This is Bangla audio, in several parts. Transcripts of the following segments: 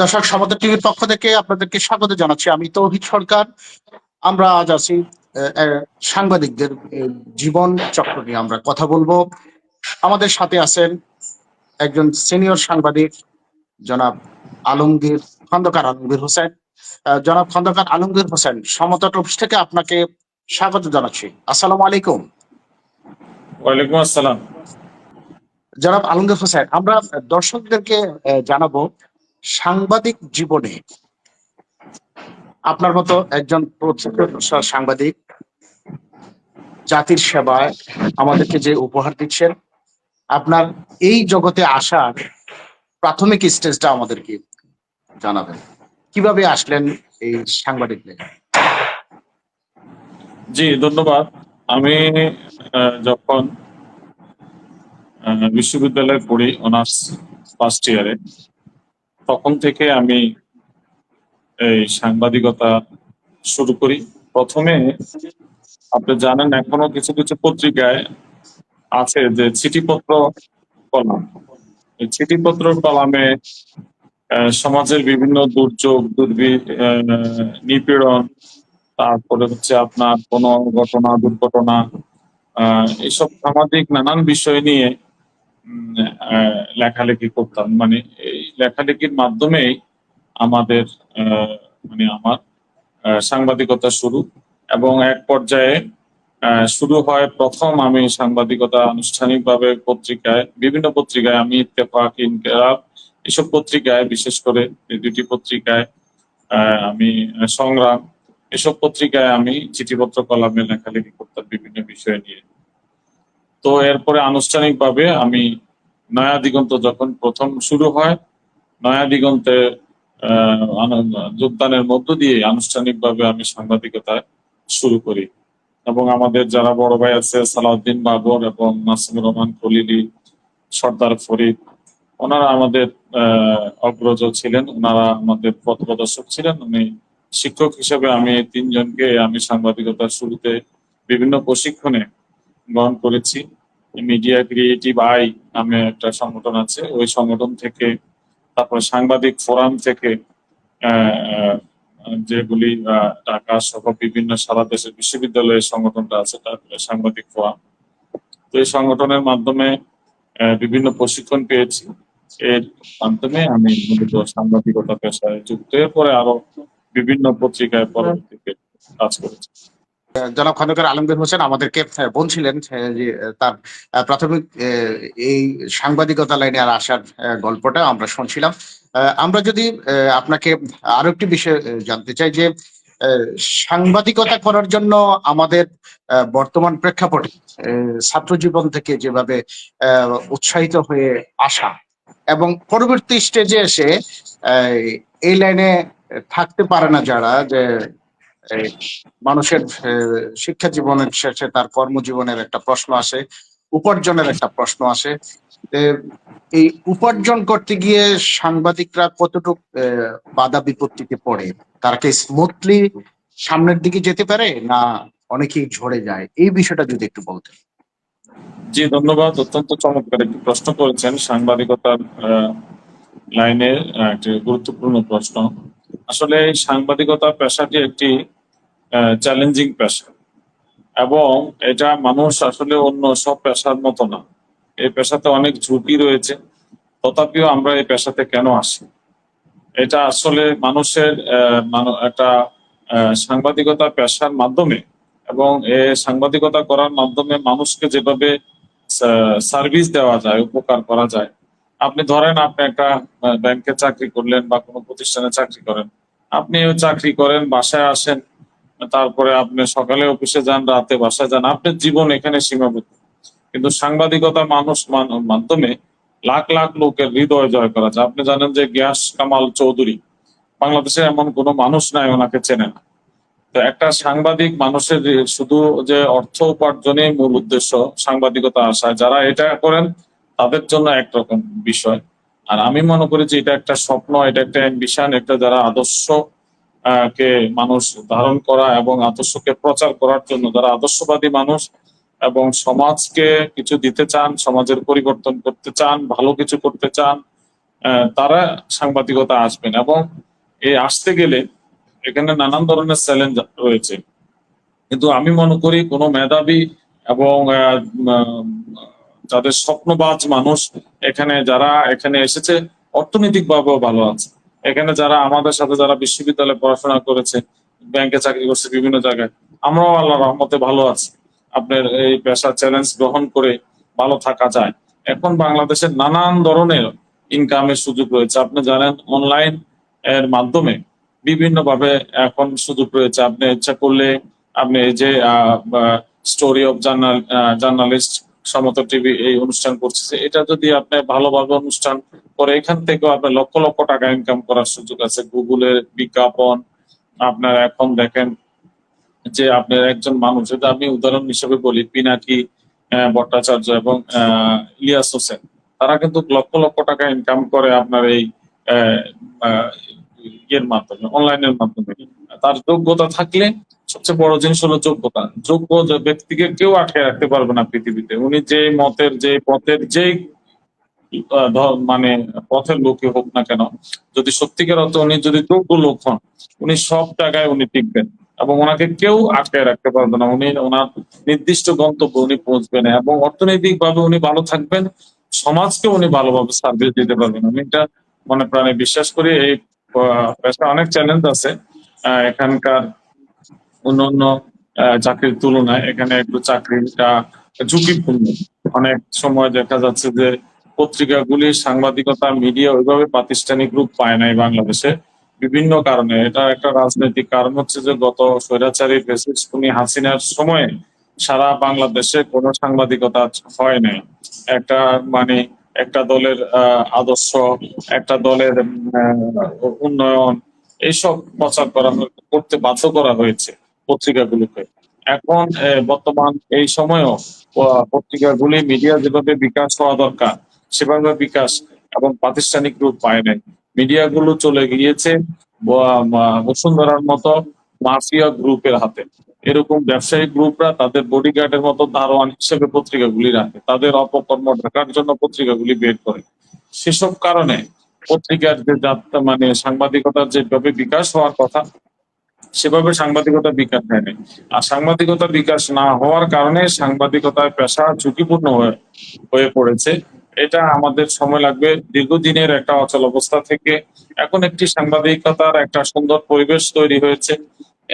দর্শক সমতা টিভির পক্ষ থেকে আপনাদেরকে স্বাগত জানাচ্ছি। আমি তৌহিদ সরকার। আমরা আজ আছি সাংবাদিকদের জীবন চক্র নিয়ে আমরা কথা বলব। আমাদের সাথে আছেন একজন সিনিয়র সাংবাদিক জনাব আলমগীর খন্দকার আলমগীর হোসেন। জনাব খন্দকার আলমগীর হোসেন সমতা অফিস থেকে আপনাকে স্বাগত জানাচ্ছি। আসসালামু আলাইকুম। ওয়ালাইকুম আসসালাম। জনাব আলমগীর হোসেন আমরা দর্শকদেরকে জানাব সাংবাদিক জীবনে আপনার মতো একজন সাংবাদিক, জাতির সেবায় আমাদেরকে যে উপহার দিচ্ছেন, আপনার এই জগতে আসার প্রাথমিক স্টেজটা আমাদেরকে জানাবেন। কীভাবে আসলেন এই সাংবাদিক জি, ধন্যবাদ। আমি যখন বিশ্ববিদ্যালয়ে পড়ি অনার্স ফার্স্ট ইয়ারে তখন থেকে আমি এই সাংবাদিকতা শুরু করি। প্রথমে আপনি জানেন এখনও কিছু কিছু পত্রিকায় আছে যে চিঠিপত্র কলাম। এই চিঠিপত্র কলামে সমাজের বিভিন্ন দুর্যোগ, দুর্বি নিপীড়ন, তারপরে হচ্ছে আপনার কোনো ঘটনা, দুর্ঘটনা এইসব সামাজিক নানান বিষয় নিয়ে লেখালেখি করতাম। মানে এই লেখালেখির মাধ্যমেই আমাদের মানে আমার সাংবাদিকতা শুরু এবং এক পর্যায়ে শুরু হয় প্রথম আমি সাংবাদিকতা আনুষ্ঠানিকভাবে পত্রিকায়, বিভিন্ন পত্রিকায়, আমি ইত্তেফাক, ইনকেলাব, এসব পত্রিকায়, বিশেষ করে এই দুটি পত্রিকায় আমি সংগ্রাম, এসব পত্রিকায় আমি চিঠিপত্র, কলামে লেখালেখি করতাম বিভিন্ন বিষয় নিয়ে। তো এরপরে আনুষ্ঠানিকভাবে আমি নয়া দিগন্ত যখন প্রথম শুরু হয়, নয়া দিগন্তে যোগদানের মধ্য দিয়ে আনুষ্ঠানিকভাবে আমি সাংবাদিকতা শুরু করি। এবং আমাদের যারা বড় ভাই আছে, সালাউদ্দিন বাবর এবং নাসিমুর রহমান খলিলি, সর্দার ফরিদ, ওনারা আমাদের অগ্রজ ছিলেন। ওনারা আমাদের পথ প্রদর্শক ছিলেন। উনি শিক্ষক হিসেবে আমি তিনজনকে আমি সাংবাদিকতার শুরুতে বিভিন্ন প্রশিক্ষণে গ্রহণ করেছি। মিডিয়া ক্রিয়েটিভ আই নামে একটা সংগঠন আছে। ওই সংগঠন থেকে, তারপর সাংবাদিক ফোরাম থেকে যেগুলি ঢাকা সহ বিভিন্ন সারা দেশের বিশ্ববিদ্যালয়ের সংগঠনটা আছে তারপরে সাংবাদিক ফোরাম। তো এই সংগঠনের মাধ্যমে বিভিন্ন প্রশিক্ষণ পেয়েছি। এর মাধ্যমে আমি মূলত সাংবাদিকতা পেশায় যুক্ত। এরপরে আরও বিভিন্ন পত্রিকায় পরবর্তীতে কাজ করেছি। জনাব খন্দকার আলমগীর হোসেন আমাদেরকে বলছিলেন যে তার প্রাথমিক এই সাংবাদিকতা লাইনে আর আসার গল্পটা আমরা শুনছিলাম। আমরা যদি আপনাকে আরও একটি বিষয় জানতে চাই যে সাংবাদিকতা করার জন্য আমাদের বর্তমান প্রেক্ষাপটে ছাত্র জীবন থেকে যেভাবে উৎসাহিত হয়ে আসা এবং পরবর্তী স্টেজে এসে এই লাইনে থাকতে পারে না যারা, যে মানুষের শিক্ষা জীবনের শেষে তার কর্মজীবনের একটা প্রশ্ন আসে, উপার্জনের একটা প্রশ্ন আসে। এই উপার্জন করতে গিয়ে সাংবাদিকরা কতটুকু বাধা বিপত্তিতে পড়ে? তারা কি স্মুথলি সামনের দিকে যেতে পারে না অনেকেই ঝরে যায়? এই বিষয়টা যদি একটু বলতেন। জি, ধন্যবাদ। অত্যন্ত চমৎকার একটি প্রশ্ন করেছেন সাংবাদিকতার লাইনের একটি গুরুত্বপূর্ণ প্রশ্ন। আসলে সাংবাদিকতা পেশাটি একটি চ্যালেঞ্জিং পেশা। এবং এটা মানুষ আসলে অন্য সব পেশার মতো না। এই পেশাতে অনেক ঝুঁকি রয়েছে। তথাপিও আমরা এই পেশাতে কেন আসি? এটা আসলে মানুষের একটা সাংবাদিকতা পেশার মাধ্যমে এবং এ সাংবাদিকতা করার মাধ্যমে মানুষকে যেভাবে সার্ভিস দেওয়া যায়, উপকার করা যায় আপনি ধরেন আপনি একটা ব্যাংকে চাকরি করলেন বা কোনো প্রতিষ্ঠানে চাকরি করেন। আপনি চাকরি করেন, বাসায় আসেন, তারপরে আপনি সকালে অফিসে যান, রাতে বাসায় যান, আপনার জীবন এখানে সীমাবদ্ধ। কিন্তু সাংবাদিকতা মানুষ মাধ্যমে লাখ লাখ লোকের হৃদয় জয় করা যায়। আপনি জানেন যে গিয়াস কামাল চৌধুরী বাংলাদেশে এমন কোনো মানুষ নাই, ওনাকে চেনে না। তো একটা সাংবাদিক মানুষের শুধু যে অর্থ উপার্জনই মূল উদ্দেশ্য সাংবাদিকতা আশায় যারা এটা করেন তাদের জন্য একরকম বিষয়। আর আমি মনে করি যে এটা একটা স্বপ্ন, এটা একটা অ্যাম্বিশন একটা যারা আদর্শ কে মানুষ ধারণ করা এবং আদর্শকে প্রচার করার জন্য, যারা আদর্শবাদী মানুষ এবং সমাজকে কিছু দিতে চান, সমাজের পরিবর্তন করতে চান, ভালো কিছু করতে চান তারা সাংবাদিকতা আসবেন এবং এই আসতে গেলে এখানে নানান ধরনের চ্যালেঞ্জ রয়েছে। কিন্তু আমি মনে করি কোনো মেধাবী এবং যাদের স্বপ্নবাজ মানুষ এখানে যারা এখানে এসেছে অর্থনৈতিক ভাবেও ভালো আছে। এখানে যারা আমাদের সাথে যারা বিশ্ববিদ্যালয়ে পড়াশোনা করেছে, ব্যাংকে চাকরি করছে বিভিন্ন জায়গায়, আমরাও আল্লাহ রহমতে ভালো আছি। আপনার এই পেশার চ্যালেঞ্জ গ্রহণ করে ভালো থাকা যায়। এখন বাংলাদেশের নানান ধরনের ইনকামের সুযোগ রয়েছে। আপনি জানেন অনলাইন এর মাধ্যমে বিভিন্ন ভাবে এখন সুযোগ রয়েছে। আপনি ইচ্ছা করলে আপনি যে স্টোরি অফ জার্নাল জার্নালিস্ট সমত টিভি এই অনুষ্ঠান করছে এটা যদি আপনি ভালোভাবে অনুষ্ঠান করে, এখান থেকেও আপনার লক্ষ লক্ষ টাকা ইনকাম করার সুযোগ আছে। গুগলের বিজ্ঞাপন, আপনার এখন দেখেন যে আপনার একজন মানুষ যদি আমি উদাহরণ হিসেবে বলি, পিনাকি ভট্টাচার্য এবং ইলিয়াস হোসেন। তারা কিন্তু লক্ষ লক্ষ টাকা ইনকাম করে আপনার এই ইয়ের মাধ্যমে অনলাইনের মাধ্যমে। তার যোগ্যতা থাকলে সবচেয়ে বড় জিনিস হলো যোগ্যতা। যোগ্য যে ব্যক্তিকে কেউ আটকে রাখতে পারবে না পৃথিবীতে। উনি যে মতের যে পথের ধ- মানে পথের লোকই হোক না কেন, যদি সত্যিকার অর্থে উনি যদি যোগ্য লোক হন, উনি সব জায়গায় উনি টিকবেন এবং ওনাকে কেউ আটকায় রাখতে পারবে না। উনি, ওনার নির্দিষ্ট গন্তব্য উনি পৌঁছবেন এবং অর্থনৈতিক ভাবে উনি ভালো থাকবেন, সমাজকে উনি ভালোভাবে সার্ভিস দিতে পারবেন। আমি এটা মনে প্রাণে বিশ্বাস করি, এই পেশায় অনেক চ্যালেঞ্জ আছে এখানকার অন্য অন্য চাকরির তুলনায় এখানে একটু চাকরিটা ঝুঁকিপূর্ণ। অনেক সময় দেখা যাচ্ছে যে পত্রিকাগুলি সাংবাদিকতা, মিডিয়া ওইভাবে প্রাতিষ্ঠানিক রূপ পায় নাই বাংলাদেশে। বিভিন্ন কারণে। এটা একটা রাজনৈতিক কারণ হচ্ছে যে গত স্বৈরাচারী ফেসিস উনি হাসিনার সময়ে সারা বাংলাদেশে কোনো সাংবাদিকতা হয় নাই। একটা মানে একটা দলের আদর্শ, একটা দলের উন্নয়ন, এইসব প্রচার করা করতে বাধ্য করা হয়েছে। পত্রিকাগুলোকে এখন বর্তমান এই সময়েও পত্রিকাগুলি মিডিয়া যেভাবে বিকাশ হওয়া দরকার, সেভাবে বিকাশ এবং প্রাতিষ্ঠানিক রূপ পায় নাই। মিডিয়াগুলো চলে গিয়েছে বসুন্ধরার মতো মাফিয়া গ্রুপের হাতে। এরকম ব্যবসায়ী গ্রুপরা তাদের বডিগার্ডের মতো দারোয়ান হিসেবে পত্রিকাগুলি রাখে। তাদের অপকর্ম ঢাকার জন্য পত্রিকাগুলি বের করে। সেসব কারণে পত্রিকার যে মানে সাংবাদিকতার যেভাবে বিকাশ হওয়ার কথা সেভাবে সাংবাদিকতা বিকাশ হয়নি। আর সাংবাদিকতা বিকাশ না হওয়ার কারণে সাংবাদিকতার পেশা ঝুঁকিপূর্ণ হয়ে পড়েছে। এটা আমাদের সময় লাগবে। দীর্ঘদিনের একটা অচল অবস্থা থেকে এখন একটি সাংবাদিকতার একটা সুন্দর পরিবেশ তৈরি হয়েছে।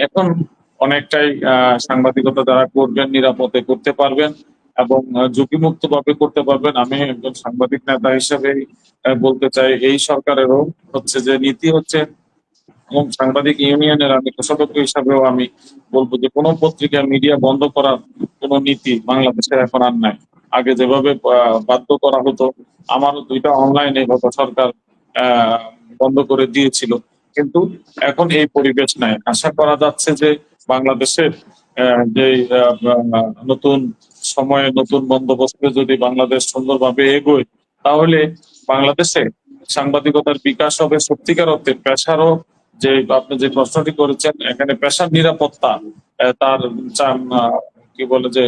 এখন অনেকটাই সাংবাদিকতা যারা করবেন, নিরাপদে করতে পারবেন এবং ঝুঁকিমুক্ত ভাবে করতে পারবেন। আমি একজন সাংবাদিক নেতা হিসেবে বলতে চাই, এই সরকারেরও হচ্ছে যে নীতি হচ্ছে এবং সাংবাদিক ইউনিয়নের আমি সদস্য হিসাবেও আমি বলব যে কোনো পত্রিকা, মিডিয়া বন্ধ করার কোনো নীতি বাংলাদেশের এখন আর নাই। আগে যেভাবে বাধ্য করা হতো, আমারও দুইটা অনলাইনে গত সরকার বন্ধ করে দিয়েছিল। কিন্তু এখন এই পরিবেশ নাই। আশা করা যাচ্ছে যে বাংলাদেশের যে নতুন সময়ে নতুন বন্দোবস্তে যদি বাংলাদেশ সুন্দরভাবে এগোয়, তাহলে বাংলাদেশে সাংবাদিকতার বিকাশ হবে, সত্যিকার অর্থে পেশারও যে আপনি যে প্রশ্নটি করেছেন, এখানে পেশার নিরাপত্তা তার কি বলে যে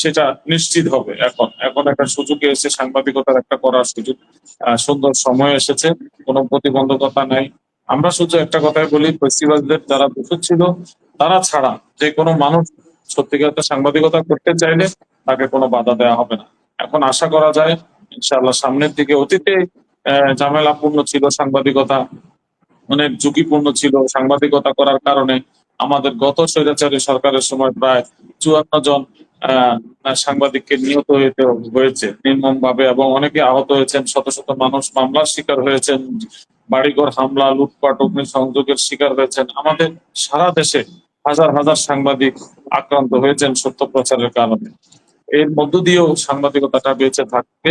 সেটা নিশ্চিত হবে এখন। এখন একটা সুযোগ এসে সাংবাদিকতার একটা করার সুযোগ সুন্দর সময় এসেছে, কোনো প্রতিবন্ধকতা নাই। আমরা শুধু একটা কথাই বলি ফেস্টিভ্যালদের যারা প্রস্তুত ছিল, তারা ছাড়া যে কোনো মানুষ সত্যিকার সাংবাদিকতা করতে চাইলে তাকে কোনো বাধা দেওয়া হবে না। এখন আশা করা যায়, ইনশাআল্লাহ সামনের দিকে অতীতে ঝামেলাপূর্ণ ছিল সাংবাদিকতা অনেক ঝুঁকিপূর্ণ ছিল সাংবাদিকতা করার কারণে। আমাদের গত স্বৈরাচারী সরকারের সময় প্রায় চুয়ান্ন জন সাংবাদিককে নিহত হইতে হয়েছে নির্মম ভাবে এবং অনেকে আহত হয়েছেন। শত শত মানুষ মামলার শিকার হয়েছেন, বাড়িঘর হামলা, লুটপাট অগ্নি সংযোগের শিকার হয়েছেন। আমাদের সারা দেশে হাজার হাজার সাংবাদিক আক্রান্ত হয়েছেন সত্য প্রচারের কারণে। এর মধ্য দিয়েও সাংবাদিকতাটা বেঁচে থাকবে,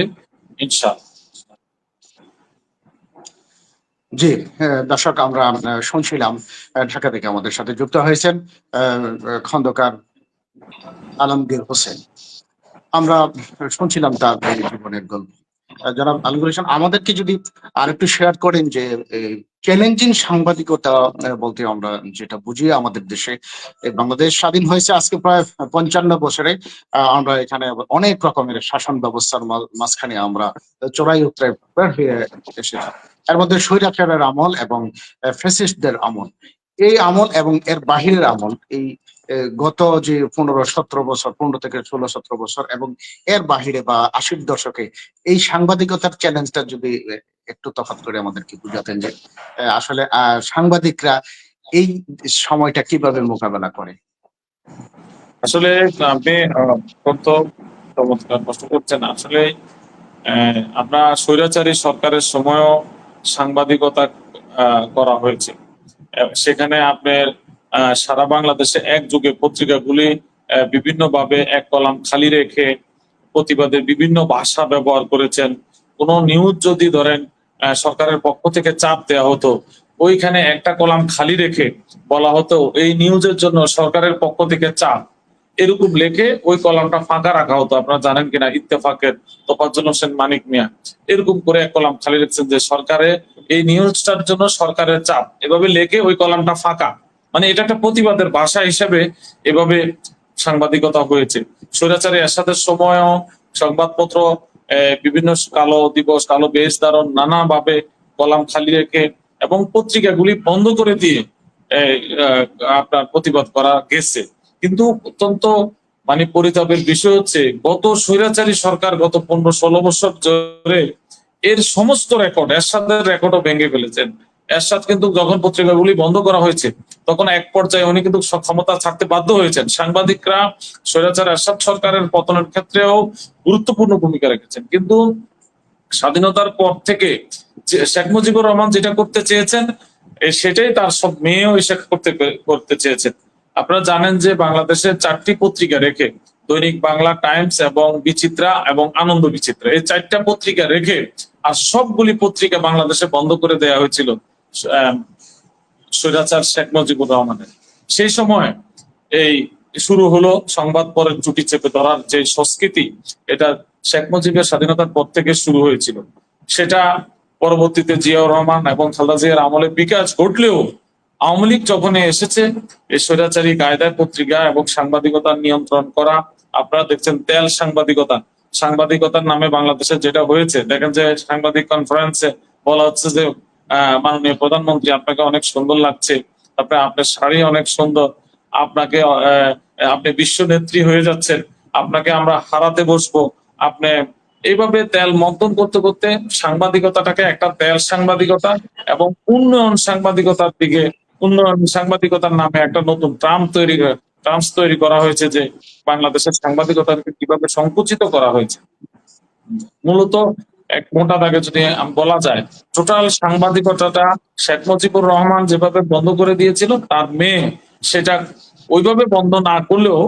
ইনশাআল্লাহ। জি দর্শক, আমরা শুনছিলাম ঢাকা থেকে আমাদের সাথে যুক্ত হয়েছেন খন্দকার আলমগীর হোসেন। আমরা শুনছিলাম তার জীবনের গল্প। জনাব আলমগীর হোসেন, আমাদেরকে যদি আরেকটু শেয়ার করেন যে চ্যালেঞ্জিং সাংবাদিকতা বলতে আমরা যেটা বুঝি আমাদের দেশে। বাংলাদেশ স্বাধীন হয়েছে আজকে প্রায় পঞ্চান্ন বছরে। আমরা এখানে অনেক রকমের শাসন ব্যবস্থার মাঝখানে আমরা চোরাই উত্তরায় হয়ে এসেছি। এর মধ্যে স্বৈরাচারের আমল এবং ফেসিস্টদের আমল। এই আমল এবং এর বাহিরের আমল, এই গত যে পনেরো, সতেরো বছর, পনেরো থেকে ষোলো, সতেরো বছর এবং এর বাহিরে বা আশির দশকে এই সাংবাদিকতার চ্যালেঞ্জটা যদি একটু তফাৎ করে আমাদেরকে বুঝাতেন যে আসলে সাংবাদিকরা এই সময়টা কীভাবে মোকাবেলা করে? আসলে আপনি অত্যন্ত প্রশ্ন করছেন। আসলে আপনার স্বৈরাচারী সরকারের সময়ও সাংবাদিকতা করা হয়েছে। সেখানে আপনার সারা বাংলাদেশে এক যুগে পত্রিকাগুলি বিভিন্নভাবে এক কলাম খালি রেখে প্রতিবাদের বিভিন্ন ভাষা ব্যবহার করেছেন। কোন নিউজ যদি ধরেন সরকারের পক্ষ থেকে চাপ দেওয়া হতো, ওইখানে একটা কলাম খালি রেখে বলা হতো, এই নিউজের জন্য সরকারের পক্ষ থেকে চাপ। এরকম লেখে ওই কলামটা ফাঁকা রাখা হতো। আপনারা জানেন কিনা, ইত্তেফাকের তোফাজ্জল হোসেন মানিক মিয়া। এরকম করে এক কলাম খালি রেখেছেন যে, সরকারে এই নিউজটার জন্য সরকারের চাপ। এভাবে লেখে ওই কলামটা ফাঁকা। মানে এটা একটা প্রতিবাদের ভাষা হিসেবে এভাবে সাংবাদিকতা হয়েছে। স্বৈরাচারী এরশাদের সময়ও সংবাদপত্র বিভিন্ন কালো দিবস, কালো বেশ ধারণ নানাভাবে কলাম খালি রেখে এবং পত্রিকাগুলি বন্ধ করে দিয়ে আপনার প্রতিবাদ করা গেছে। কিন্তু অত্যন্ত মানে পরিতাপের বিষয় হচ্ছে, গত স্বৈরাচারী সরকার গত পনেরো ষোলো বছর ধরে এর সমস্ত রেকর্ড এরশাদের রেকর্ডও ভেঙে ফেলেছেন। এরশাদ কিন্তু যখন পত্রিকাগুলি বন্ধ করা হয়েছে, তখন এক পর্যায়ে উনি কিন্তু ক্ষমতা ছাড়তে বাধ্য হয়েছেন। সাংবাদিকরা, স্বৈরাচার এরশাদ সরকারের পতনের ক্ষেত্রেও গুরুত্বপূর্ণ ভূমিকা রেখেছেন। কিন্তু স্বাধীনতার পর থেকে শেখ মুজিবুর রহমান যেটা করতে চেয়েছেন সেটাই তার সব মেয়েও এসে করতে করতে চেয়েছেন। আপনারা জানেন যে বাংলাদেশের চারটি পত্রিকা রেখে দৈনিক বাংলা, টাইমস এবং বিচিত্রা এবং আনন্দ বিচিত্রা, এই চারটা পত্রিকা রেখে আর সবগুলি পত্রিকা বাংলাদেশে বন্ধ করে দেওয়া হয়েছিল। স্বৈরাচার শেখ মুজিবুর রহমানের। সেই সময় এই শুরু হলো সংবাদ পরের চুটি চেপে ধরার যে সংস্কৃতি, এটা শেখ মুজিবের স্বাধীনতার পর থেকে শুরু হয়েছিল। সেটা পরবর্তীতে জিয়াউর রহমান এবং খালেদা জিয়ার আমলে বিকাশ ঘটলেও আওয়ামী লীগ যখন এসেছে, এই স্বৈরাচারী কায়দায় পত্রিকা এবং সাংবাদিকতার নিয়ন্ত্রণ করা, আপনারা দেখছেন তেল সাংবাদিকতা। সাংবাদিকতার নামে বাংলাদেশে যেটা হয়েছে, দেখেন যে সাংবাদিক কনফারেন্সে বলা হচ্ছে যে মাননীয় প্রধানমন্ত্রী, আপনাকে অনেক সুন্দর লাগছে। তারপরে আপনার শাড়ি অনেক সুন্দর। আপনাকে আপনি বিশ্ব নেত্রী হয়ে যাচ্ছেন। আপনাকে আমরা হারাতে বসবো। আপনি এইভাবে তেল মন্থন করতে করতে সাংবাদিকতাটাকে একটা তেল সাংবাদিকতা এবং উন্নয়ন সাংবাদিকতার দিকে, উন্নয়ন সাংবাদিকতার নামে একটা নতুন ট্রাম্প তৈরি ট্রাম্পস তৈরি করা হয়েছে যে বাংলাদেশের সাংবাদিকতাকে কীভাবে সংকুচিত করা হয়েছে। মূলত এক মোটা দাগে যদি বলা যায় টোটাল সাংবাদিকতাটা শেখ মুজিবুর রহমান যেভাবে বন্ধ করে দিয়েছিল, তার মেয়ে সেটা ওইভাবে বন্ধ না করলেও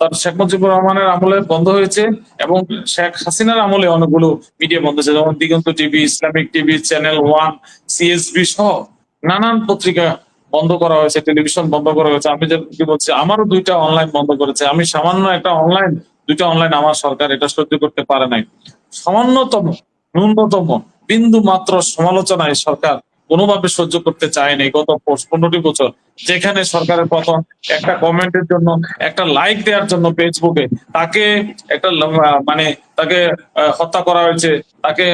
তার শেখ মুজিবুর রহমানের আমলে বন্ধ হয়েছে এবং শেখ হাসিনার আমলে অনেকগুলো মিডিয়া বন্ধ হয়েছে, যেমন Diganta TV, Islamic TV, channel one, CSB সহ নানান পত্রিকা বন্ধ করা হয়েছে, টেলিভিশন বন্ধ করা হয়েছে। আমি যে কি বলছি, আমারও দুইটা অনলাইন বন্ধ করেছে। আমি সামান্য একটা অনলাইন দুইটা অনলাইন আমার সরকার এটা সহ্য করতে পারে নাই। সামান্যতম ন্যূনতম বিন্দু মাত্র সমালোচনা এই সরকার কোনোভাবে সহ্য করতে চায়নি গত পনেরোটি বছর। যেখানে সরকারের পতন একটা কমেন্টের জন্য, একটা লাইক দেওয়ার জন্য ফেসবুকে তাকে একটা মানে তাকে হত্যা করা হয়েছে, তাকে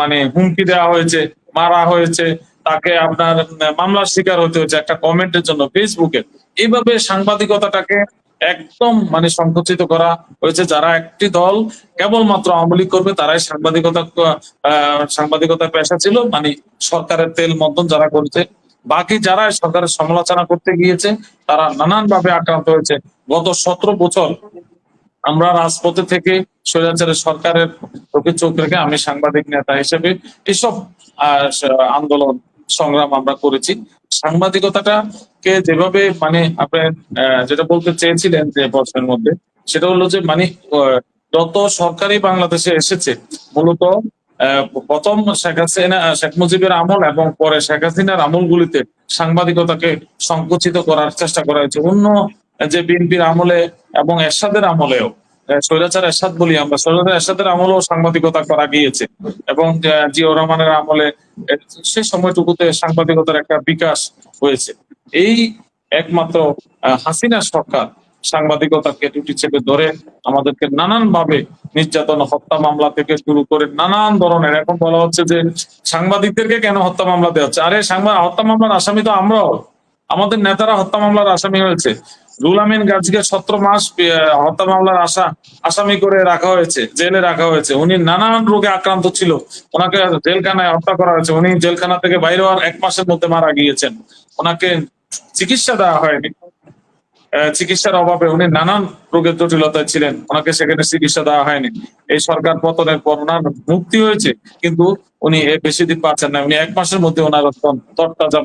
মানে হুমকি দেওয়া হয়েছে, মারা হয়েছে, তাকে আপনার মামলার শিকার হতে হয়েছে একটা কমেন্টের জন্য ফেসবুকে। এইভাবে সাংবাদিকতাটাকে একদম মানে সংকুচিত করা হয়েছে। যারা একটি দল কেবলমাত্র আওয়ামী লীগ করবে তারাই সাংবাদিকতা আহ, সাংবাদিকতা পেশা ছিল মানে সরকারের তেল মন্থন যারা করেছে। বাকি যারা সরকারের সমালোচনা করতে গিয়েছে তারা নানান ভাবে আক্রান্ত হয়েছে। গত সতেরো বছর আমরা রাজপথে থেকে স্বৈরাচারের সরকারের চোখে রেখে আমি সাংবাদিক নেতা হিসেবে এসব আন্দোলন সংগ্রাম আমরা করেছি। সাংবাদিকতাটা কে যেভাবে মানে আপনি যেটা বলতে চেয়েছিলেন যে প্রশ্নের মধ্যে, সেটা হলো যে মানে যত সরকারি বাংলাদেশে এসেছে, মূলত প্রথম শেখ হাসিনা, শেখ মুজিবের আমল এবং পরে শেখ হাসিনার আমলগুলিতে সাংবাদিকতাকে সংকুচিত করার চেষ্টা করা হয়েছে। অন্য যে বিএনপির আমলে এবং এরশাদের আমলেও। স্বৈরাচার এরশাদ বলি আমরা। স্বৈরাচার এরশাদের আমলেও সাংবাদিকতা করা গিয়েছে। এবং জিয়াউর রহমানের আমলে সে সময়টুকুতে সাংবাদিকতার একটা বিকাশ হয়েছে। এই একমাত্র হাসিনা সরকার সাংবাদিকতাকে দুটি চেপে ধরে আমাদেরকে নানান ভাবে নির্যাতন, হত্যা মামলা থেকে শুরু করে নানান ধরনের, এখন বলা হচ্ছে যে সাংবাদিকদেরকে কেন হত্যা মামলা দেওয়া হচ্ছে? আরে সাংবাদ হত্যা মামলার আসামি তো আমরাও। আমাদের নেতারা হত্যা মামলার আসামি হয়েছে। রুল আমিন গাজীকে সতেরো মাস হত্যা মামলার আশা, আসামি করে রাখা হয়েছে, জেলে রাখা হয়েছে। উনি নানান রোগে আক্রান্ত ছিল। ওনাকে জেলখানায় হত্যা করা হয়েছে। উনি জেলখানা থেকে বাইরে হওয়ার এক মাসের মধ্যে মারা গিয়েছেন। ওনাকে চিকিৎসা দেওয়া হয়নি। চিকিৎসার অভাবে উনি নানান রোগের জটিলতায় ছিলেন। ওনাকে সেখানে চিকিৎসা দেওয়া হয়নি। এই সরকার পতনের পর ওনার মুক্তি হয়েছে, কিন্তু উনি এ বেশি দিন পাচ্ছেন না। উনি এক মাসের মধ্যে ওনার তরতাজা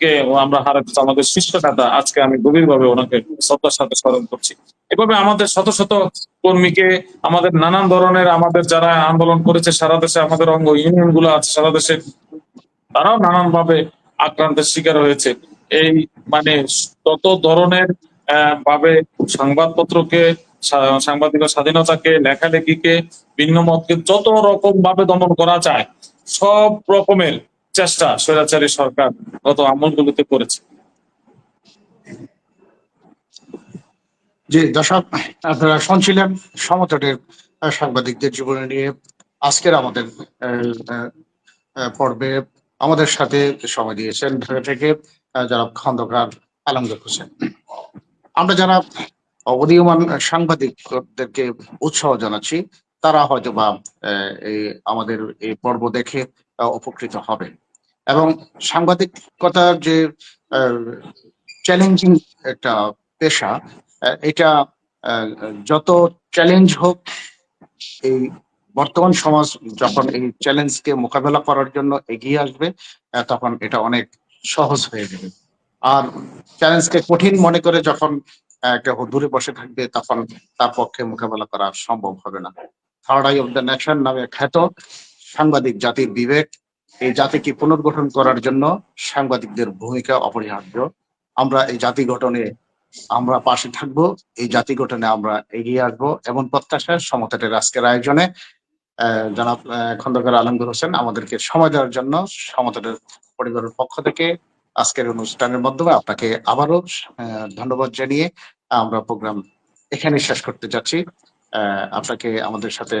মানুষকে আমরা হারাতে আমাদের শীর্ষ নেতা আজকে আমি গভীরভাবে ওনাকে শ্রদ্ধার সাথে স্মরণ করছি। এভাবে আমাদের শত শত কর্মীকে, আমাদের নানান ধরনের, আমাদের যারা আন্দোলন করেছে সারা দেশে, আমাদের অঙ্গ ইউনিয়নগুলো আছে সারা দেশে, তারাও নানান ভাবে আক্রান্তের শিকার হয়েছে। এই মানে তত ধরনের ভাবে সংবাদপত্রকে সাংবাদিক স্বাধীনতাকে, লেখালেখিকে, ভিন্ন মতকে যত রকম ভাবে দমন করা যায়, সব রকমের চেষ্টা স্বৈরাচারী সরকার গত আমলগুলিতে করেছে। জি, দর্শক, আপনারা শুনছিলেন সমতটের সাংবাদিকদের জীবনে নিয়ে। আজকের আমাদের পর্বে আমাদের সাথে সময় দিয়েছেন ঢাকা থেকে যারা খন্দকার আলমগীর হোসেন। আমরা যারা অবদীয়মান সাংবাদিকদেরকে উৎসাহ জানাচ্ছি, তারা হয়তো বা আমাদের এই পর্ব দেখে উপকৃত হবে এবং সাংবাদিকতার যে চ্যালেঞ্জিং একটা পেশা এটা যত চ্যালেঞ্জ হোক, এই বর্তমান সমাজ যখন এই চ্যালেঞ্জকে মোকাবেলা করার জন্য এগিয়ে আসবে তখন এটা অনেক সহজ হয়ে যাবে। আর চ্যালেঞ্জকে কঠিন মনে করে যখন একটা দূরে বসে থাকবে, তখন তার পক্ষে মোকাবেলা করা সম্ভব হবে না। Third eye of the nation নামে খ্যাত সাংবাদিক জাতির বিবেক এই জাতিকে পুনর্গঠন করার জন্য সাংবাদিকদের ভূমিকা অপরিহার্য। আমরা এই জাতি গঠনে আমরা পাশে থাকব, এই জাতি গঠনে আমরা এগিয়ে আসব এবং প্রত্যাশা সমতাটের আজকের আয়োজনে জনাব খন্দকার আলমগীর হোসেন আমাদেরকে সময় দেওয়ার জন্য সমতাটের পরিবারের পক্ষ থেকে আজকের অনুষ্ঠানের মাধ্যমে আপনাকে আবারও ধন্যবাদ জানিয়ে আমরা প্রোগ্রাম এখানে শেষ করতে যাচ্ছি। আপনাকে আমাদের সাথে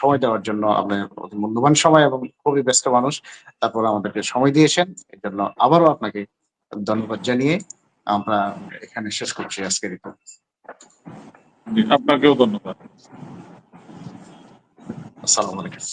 সময় দেওয়ার জন্য আপনার মূল্যবান সময় এবং খুবই ব্যস্ত মানুষ। তারপর আমাদেরকে সময় দিয়েছেন। এর জন্য আবারও আপনাকে ধন্যবাদ জানিয়ে আমরা এখানে শেষ করছি আজকের রিপোর্ট আপনাকেও ধন্যবাদ। আসসালামু আলাইকুম।